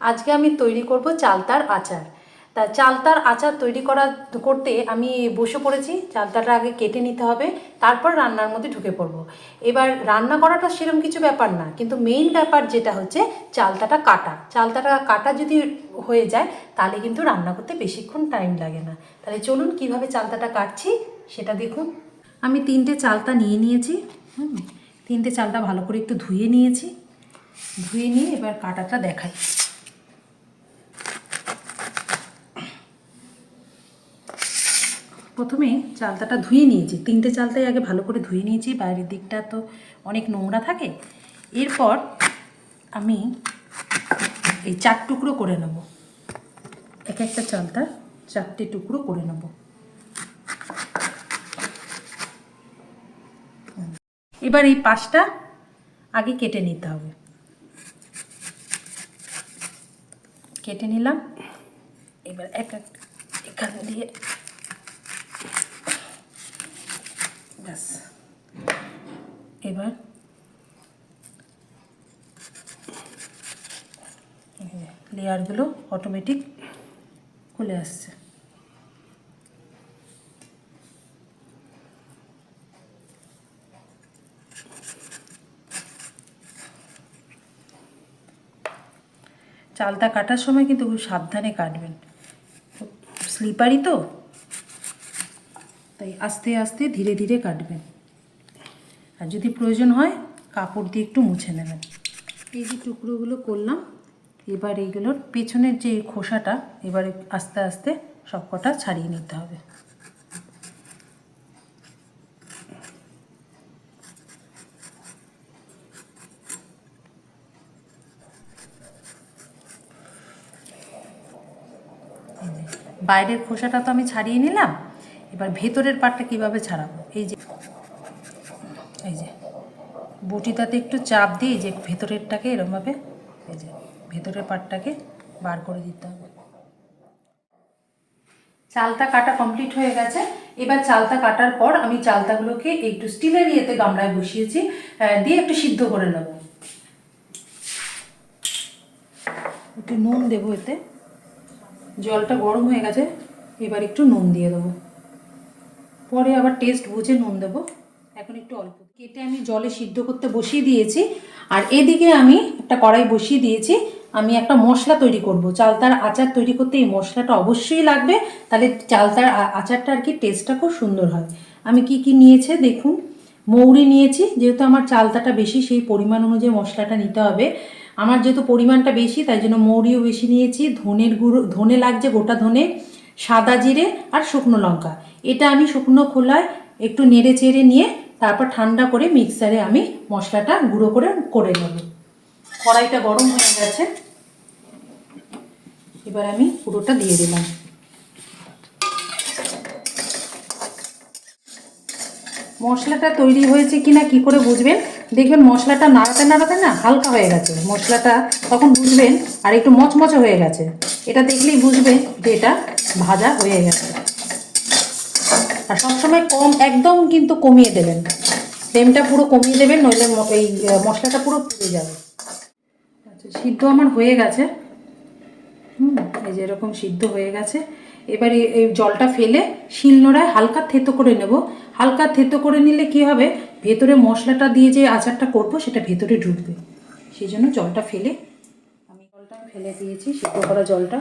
আজকে আমি তৈরি করব চালতার আচার। তা চালতার আচার তৈরি করা করতে আমি বসে পড়েছি, চালতাটা আগে কেটে নিতে হবে, তারপর রান্নার মধ্যে ঢুকে পড়ব। এবার রান্না করাটা সেরকম কিছু ব্যাপার না, কিন্তু মেইন ব্যাপার যেটা হচ্ছে চালতাটা কাটা। চালতাটা কাটা যদি হয়ে যায়, তাহলে কিন্তু রান্না করতে বেশিক্ষণ টাইম লাগে না। তাহলে চলুন কীভাবে চালতাটা কাটছি, সেটা দেখুন। আমি তিনটে চালতা নিয়ে নিয়েছি, হুম, তিনটে চালটা ভালো করে একটু ধুয়ে নিয়েছি। ধুয়ে নিয়ে এবার কাটাটা দেখাই। প্রথমে চালতাটা ধুয়ে নিয়েছি। তিনটে চালতাই আগে ভালো করে ধুয়ে নিয়েছি। বাইরের দিকটা তো অনেক নোংরা থাকে। এরপর আমি এই চার টুকরো করে নেব। এক একটা চালতা চারটে টুকরো করে নেব। এবার এই পাশটা আগে কেটে নিতে হবে। কেটে নিলাম। এবার এক এক এখান দিয়ে ব্যাস। এবার লেয়ারগুলো অটোমেটিক খুলে আসছে। চালটা কাটার সময় কিন্তু খুব সাবধানে কাটবেন। স্লিপারই তো। তাই আস্তে আস্তে ধীরে ধীরে কাটবেন আর যদি প্রয়োজন হয়, কাপড় দিয়ে একটু মুছে নেবেন। এই যে টুকরোগুলো করলাম, এবার এইগুলোর পেছনের যে খোসাটা, এবারে আস্তে আস্তে সব কটা ছাড়িয়ে নিতে হবে। বাইরের খোসাটা তো আমি ছাড়িয়ে নিলাম। এবার ভেতরের পাটটা কীভাবে ছাড়াবো? এই যে এই যে, বটিটাতে একটু চাপ দিয়ে যে ভেতরেরটাকে এরমভাবে, এই যে ভেতরের পাটটাকে বার করে দিতে হবে। চালটা কাটা কমপ্লিট হয়ে গেছে। এবার চালটা কাটার পর আমি চালতাগুলোকে একটু স্টিলের ইয়েতে গামলায় বসিয়েছি দিয়ে একটু সিদ্ধ করে নেব। একটু নুন দেবো এতে। জলটা গরম হয়ে গেছে, এবার একটু নুন দিয়ে দেবো। পরে আবার টেস্ট বুঝে নুন দেবো। এখন একটু অল্প। কেটে আমি জলে সিদ্ধ করতে বসিয়ে দিয়েছি। আর এদিকে আমি একটা কড়াই বসিয়ে দিয়েছি। আমি একটা মশলা তৈরি করব। চালতার আচার তৈরি করতে এই মশলাটা অবশ্যই লাগবে। তাহলে চালতার আচারটা আর কি টেস্টটা খুব সুন্দর হয়। আমি কি কি নিয়েছে দেখুন। মৌরি নিয়েছি। যেহেতু আমার চালতাটা বেশি, সেই পরিমাণ অনুযায়ী মশলাটা নিতে হবে। আমার যেহেতু পরিমাণটা বেশি, তাই জন্য মৌরিও বেশি নিয়েছি। ধনের গুঁড়ো, ধনে লাগছে গোটা ধনে, সাদা জিরে আর শুকনো লঙ্কা। এটা আমি শুকনো খোলায় একটু নেড়ে চেড়ে নিয়ে তারপর ঠান্ডা করে মিক্সারে আমি মশলাটা গুঁড়ো করে করে নেব। কড়াইটা গরম হয়ে গেছে। এবার আমি পুরোটা দিয়ে দিলাম। মশলাটা তৈরি হয়েছে কিনা কি করে বুঝবেন? দেখবেন মশলাটা নাড়াতে নাড়াতে না হালকা হয়ে গেছে। মশলাটা তখন বুঝবেন আর একটু মচমচে হয়ে গেছে। এটা দেখলেই বুঝবেন যে এটা ভাজা হয়ে গেছে। সবসময় কম, একদম কিন্তু কমিয়ে দেবেন। ফ্লেমটা পুরো কমিয়ে দেবেন, নইলে এই মশলাটা পুরো পুড়ে যাবে। আচ্ছা সিদ্ধ আমার হয়ে গেছে। হুম, এই যে এরকম সিদ্ধ হয়ে গেছে। এবারে এই জলটা ফেলে শিলনোড়ায় হালকা থেতো করে নেব। হালকা থেতো করে নিলে কি হবে? ভেতরে মশলাটা দিয়ে যে আচারটা করব, সেটা ভেতরে ঢুকবে। সেই জন্য জলটা ফেলে আমি জলটা ফেলে দিয়েছি, সিদ্ধ করা জলটা।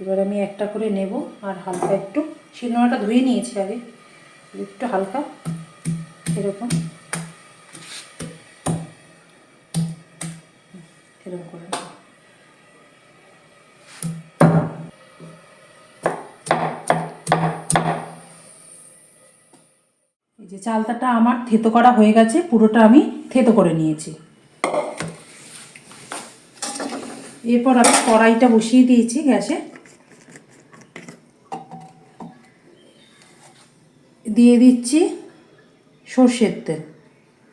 এবার আমি একটা করে নেব, আর হালকা একটু। শিলনোড়াটা ধুয়ে নিয়েছি আগে। একটু হালকা, এরকম। এরকম করে। এই যে চালতাটা আমার থেতো করা হয়ে গেছে, পুরোটা আমি থেতো করে নিয়েছি। এরপর আমি কড়াইটা বসিয়ে দিয়েছি গ্যাসে। দিয়ে দিচ্ছি সর্ষের তেল।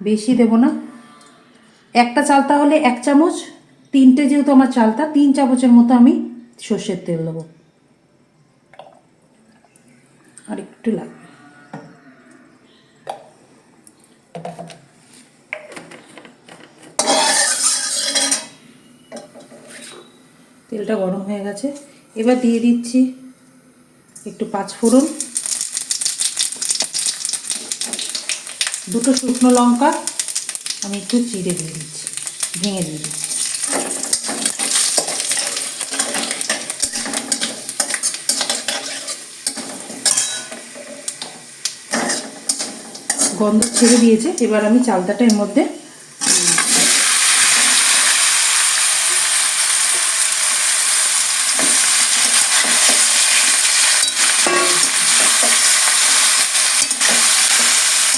বেশি দেব না। একটা চালতা হলে এক চামচ, তিনটে যেহেতু আমার চালতা তিন চামচের মতো আমি সর্ষের তেল দেবো। আর একটু লাগবে। তেলটা গরম হয়ে গেছে। এবার দিয়ে দিচ্ছি একটু পাঁচ দুটো শুকনো লঙ্কা আমি একটু চিড়ে দিয়ে দিচ্ছি, ভেঙে দিয়ে দিচ্ছি। গন্ধ ছেড়ে দিয়েছে, এবার আমি চালতাটা এর মধ্যে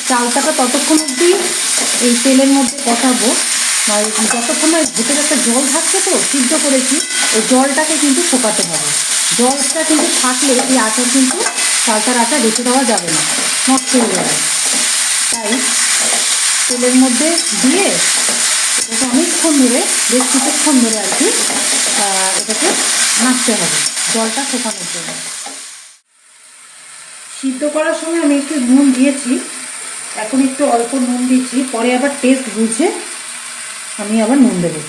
চালতাটা ততক্ষণ অবধি এই তেলের মধ্যে কষাবো। আর যতক্ষণ না ভেতরে একটা জল থাকছে তো, সিদ্ধ করেছি ওই জলটাকে কিন্তু শোকাতে হবে। জলটা কিন্তু থাকলে এই আচার কিন্তু চালটার আচার রেখে দেওয়া যাবে না, নষ্ট হয়ে যাবে। তাই তেলের মধ্যে দিয়ে এটাকে অনেকক্ষণ ধরে, বেশ কিছুক্ষণ ধরে আর কি এটাকে নাড়তে হবে, জলটা শুকানোর জন্য। সিদ্ধ করার সময় আমি একটু নুন দিয়েছি। এখন একটু অল্প নুন দিচ্ছি, পরে আবার টেস্ট বুঝে আমি আবার নুন দেবো।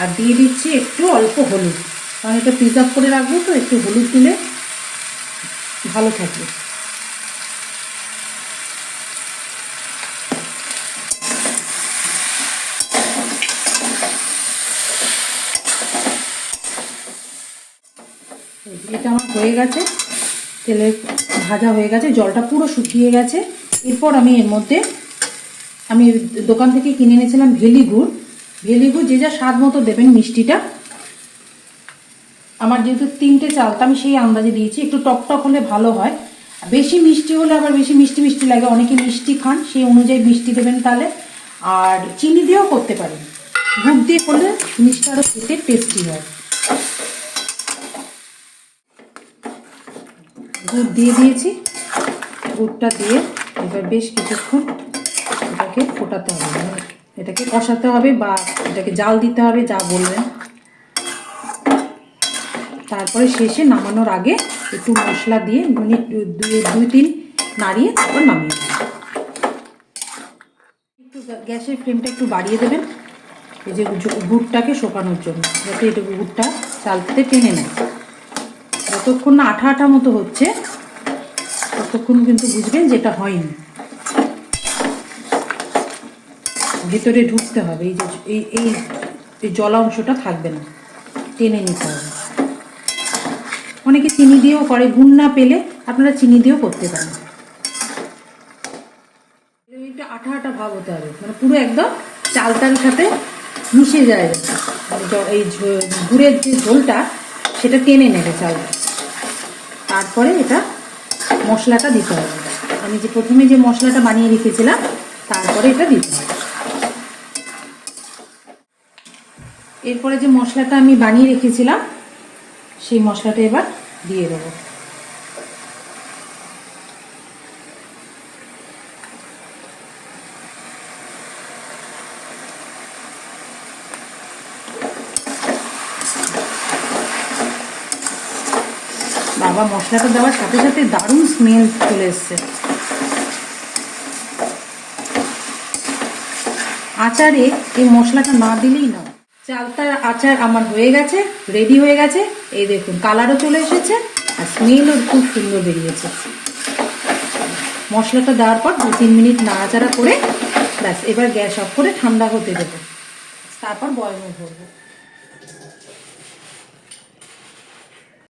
আর দিয়ে দিচ্ছি একটু অল্প হলুদ। কারণ এটা প্রিজার্ভ করে রাখব তো, একটু হলুদ দিলে ভালো থাকবে। এটা আমার হয়ে গেছে, তেলে ভাজা হয়ে গেছে, জলটা পুরো শুকিয়ে গেছে। এরপর আমি এর মধ্যে, আমি দোকান থেকে কিনে এনেছিলাম ভেলি গুড়। ভেলি গুড় যে যা স্বাদ মতো দেবেন মিষ্টিটা। আমার যেহেতু তিনটে চাল, তো আমি সেই আন্দাজে দিয়েছি। একটু টক টক হলে ভালো হয়। বেশি মিষ্টি হলে আবার বেশি মিষ্টি মিষ্টি লাগে। অনেকে মিষ্টি খান, সেই অনুযায়ী মিষ্টি দেবেন তাহলে। আর চিনি দিয়েও করতে পারেন। গুড় দিয়ে করলে জিনিসটা আরও খেতে টেস্টি হয়। গুড় দিয়ে দিয়েছি। গুড়টা দিয়ে এবার বেশ কিছুক্ষণ এটাকে ফোটাতে হবে। এটাকে কষাতে হবে বা এটাকে জাল দিতে হবে, যা বলবেন তারপরে শেষে নামানোর আগে একটু মশলা দিয়ে মিনিট দুই তিন নাড়িয়ে তারপর নামিয়ে দেবেন একটু গ্যাসের ফ্লেমটা একটু বাড়িয়ে দেবেন, এই যে গুড়টাকে শোকানোর জন্য, যাতে এটা গুড়টা চালতে টেনে নেয়। যতক্ষণ না আঠা আঠা মতো হচ্ছে ততক্ষণ কিন্তু বুঝবেন যেটা হয়নি। ভেতরে ঢুকতে হবে, এই যে, এই এই জলা অংশটা থাকবে না, টেনে নিতে হবে। অনেকে চিনি দিয়েও করে, গুণ না পেলে আপনারা চিনি দিয়েও করতে পারেন। একটু আঠা আঠা ভাব হতে হবে মানে পুরো একদম চালটার সাথে মিশে যায়। মানে এই গুড়ের যে ঝোলটা, সেটা টেনে নেবে চালটা। তারপরে এটা মশলাটা দিতে হবে। আমি যে প্রথমে যে মশলাটা বানিয়ে রেখেছিলাম, তারপরে এটা দিতে হবে। এরপরে যে মশলাটা আমি বানিয়ে রেখেছিলাম, সেই মশলাটা এবার দিয়ে দেবো। বাবা মশলাটা দেওয়ার সাথে সাথে দারুণ স্মেল চলে এসছে। আচারে এই মশলাটা না দিলেই না চালতার আচার আমার হয়ে গেছে রেডি হয়ে গেছে। এই দেখুন কালারও চলে এসেছে আর স্মেলও খুব সুন্দর বেরিয়েছে। মশলাটা দেওয়ার পর দু তিন মিনিট নাড়াচাড়া করে ব্যাস, এবার গ্যাস অফ করে ঠান্ডা হতে দেবো। তারপর বয়মে ভরবো